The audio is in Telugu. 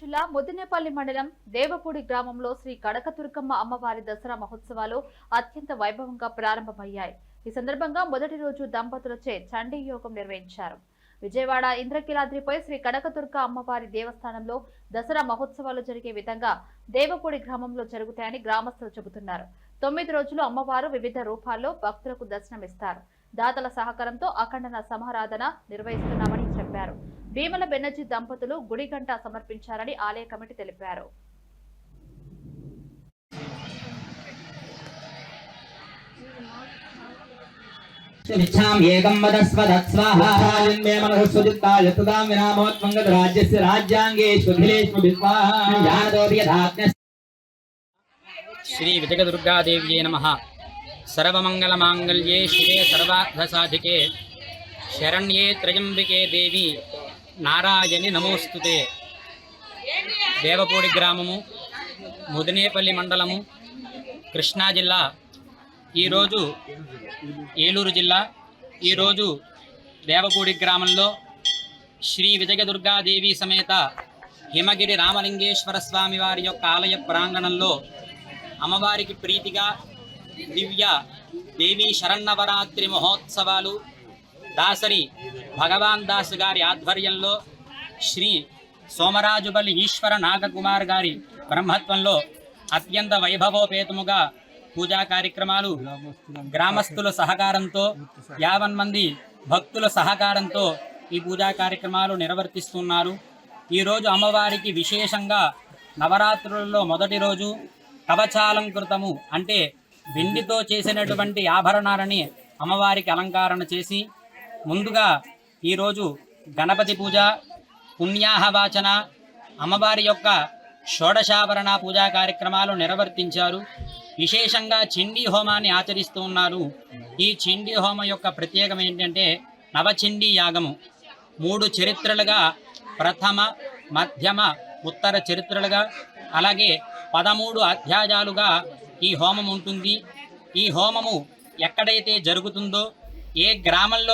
జిల్లా ముదినేపల్లి మండలం దేవపూడి గ్రామంలో శ్రీ కడకతుర్కమ్మ అమ్మవారి దసరా మహోత్సవాలు అత్యంత వైభవంగా ప్రారంభమయ్యాయి. ఈ సందర్భంగా మొదటి రోజు దంపతులచే చండీ యోగం నిర్వహించారు. విజయవాడ ఇంద్రకీలాద్రిపై శ్రీ కడకతుర్క అమ్మవారి దేవస్థానంలో దసరా మహోత్సవాలు జరిగే విధంగా దేవపూడి గ్రామంలో జరుగుతాయని గ్రామస్తులు చెబుతున్నారు. తొమ్మిది రోజులు అమ్మవారు వివిధ రూపాల్లో భక్తులకు దర్శనమిస్తారు. దాతల సహకారంతో అఖండన సమారాధన నిర్వహిస్తున్నామని చెప్పారు. భీమల బెనర్జీ దంపతులు గుడిగంట సమర్పించారని ఆలయ కమిటీ తెలిపారు. ఏకం మనః తదాం వినామోత్మంగత రాజ్యస్య యథాజ్ఞ శ్రీ విజయదుర్గాదేవ్యే నమ. సర్వమంగళమాంగళ్యే శివే సర్వార్థసాధికే. శరణ్యే త్రయంబికే దేవి. నారాయణి నమోస్తుతే. దేవపూడి గ్రామము ముదినేపల్లి మండలము కృష్ణా జిల్లా ఈరోజు ఏలూరు జిల్లా ఈరోజు దేవపూడి గ్రామంలో శ్రీ విజయదుర్గాదేవి సమేత హిమగిరి రామలింగేశ్వర స్వామి వారి యొక్క ఆలయ ప్రాంగణంలో అమ్మవారికి ప్రీతిగా దివ్య దేవీ శరన్నవరాత్రి మహోత్సవాలు దాసరి భగవాన్ దాస్ గారి ఆధ్వర్యంలో శ్రీ సోమరాజుపల్లి ఈశ్వర నాగకుమార్ గారి బ్రహ్మత్వంలో అత్యంత వైభవోపేతముగా పూజా కార్యక్రమాలు గ్రామస్తుల సహకారంతో యావన్ మంది భక్తుల సహకారంతో ఈ పూజా కార్యక్రమాలు నిర్వర్తిస్తున్నారు. ఈరోజు అమ్మవారికి విశేషంగా నవరాత్రులలో మొదటి రోజు కవచాలంకృతము అంటే వెండితో చేసినటువంటి ఆభరణాలని అమ్మవారికి అలంకరణ చేసి ముందుగా ఈరోజు గణపతి పూజ పుణ్యాహవాచన అమ్మవారి యొక్క షోడశాభరణ పూజా కార్యక్రమాలు నిర్వర్తించారు. విశేషంగా చండీ హోమాన్ని ఆచరిస్తూ ఉన్నారు. ఈ చండీ హోమం యొక్క ప్రత్యేకం ఏంటంటే నవచండీ యాగము. మూడు చరిత్రలుగా ప్రథమ మధ్యమ ఉత్తర చరిత్రలుగా అలాగే పదమూడు అధ్యాయాలుగా ఈ హోమం ఉంటుంది. ఈ హోమము ఎక్కడైతే జరుగుతుందో ఏ గ్రామంలో